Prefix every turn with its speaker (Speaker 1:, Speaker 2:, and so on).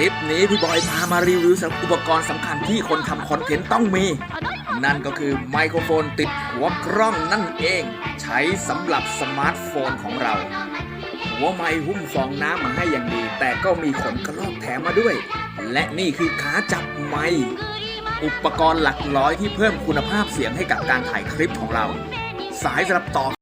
Speaker 1: ลิปนี้พี่บอยพามารีวิวสำหรับอุปกรณ์สำคัญที่คนทำคอนเทนต์ต้องมี นั่นก็คือไมโครโฟนติดหัวกล้องนั่นเอง ใช้สำหรับสมาร์ทโฟนของเรา หัวไม้หุ้มฟองน้ำมาให้อย่างดี แต่ก็มีขนกระรอกแถมมาด้วย และนี่คือขาจับไมค์อุปกรณ์หลักร้อยที่เพิ่มคุณภาพเสียงให้กับการถ่ายคลิปของเรา สายสำหรับต่อ